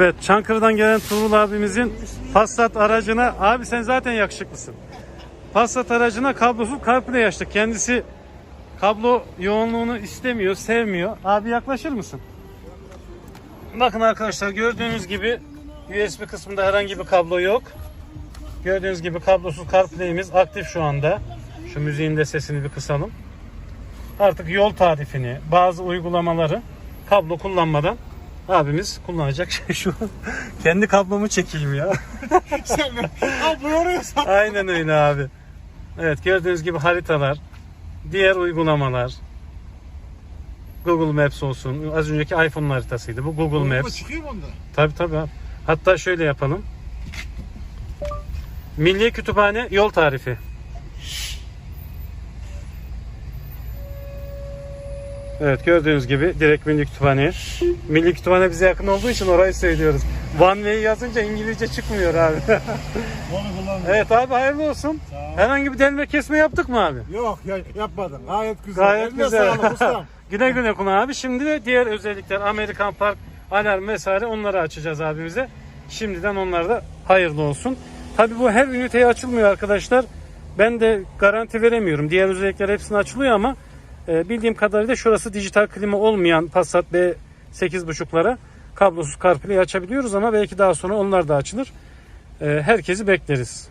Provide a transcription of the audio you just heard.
Evet Çankırı'dan gelen Tuğrul abimizin Passat aracına abi sen zaten yakışıklısın. Passat aracına kablosuz CarPlay açtık. Kendisi kablo yoğunluğunu istemiyor, sevmiyor. Abi yaklaşır mısın? Bakın arkadaşlar gördüğünüz gibi USB kısmında herhangi bir kablo yok. Gördüğünüz gibi kablosuz CarPlay'imiz aktif şu anda. Şu müziğin de sesini bir kısalım. Artık yol tarifini, bazı uygulamaları kablo kullanmadan abimiz kullanacak şu an. Kendi kablomu çekeyim ya. Sen Abi oraya sat. Aynen öyle abi. Evet gördüğünüz gibi haritalar, diğer uygulamalar, Google Maps olsun. Az önceki iPhone'un haritasıydı. Bu Google Maps. Maps. çıkıyor mu onda? Tabi tabi abi. Hatta şöyle yapalım. Milli Kütüphane yol tarifi. Evet gördüğünüz gibi direkt Milli Kütüphane. Milli Kütüphane bize yakın olduğu için orayı söylüyoruz. One Way yazınca İngilizce çıkmıyor abi. Evet abi hayırlı olsun. Herhangi bir delme kesme yaptık mı abi? Yok ya, yapmadım. Gayet güzel. Gayet Eline güzel. sağlık ustam. güle güle kullan abi. Şimdi de diğer özellikler Amerikan Park, alarm vesaire onları açacağız abimize. Şimdiden onlar da hayırlı olsun. Tabi bu her üniteye açılmıyor arkadaşlar. Ben de garanti veremiyorum. Diğer özellikler hepsine açılıyor ama e, bildiğim kadarıyla şurası dijital klima olmayan Passat B 8.5'lara kablosuz CarPlay açabiliyoruz ama belki daha sonra onlar da açılır. E, herkesi bekleriz.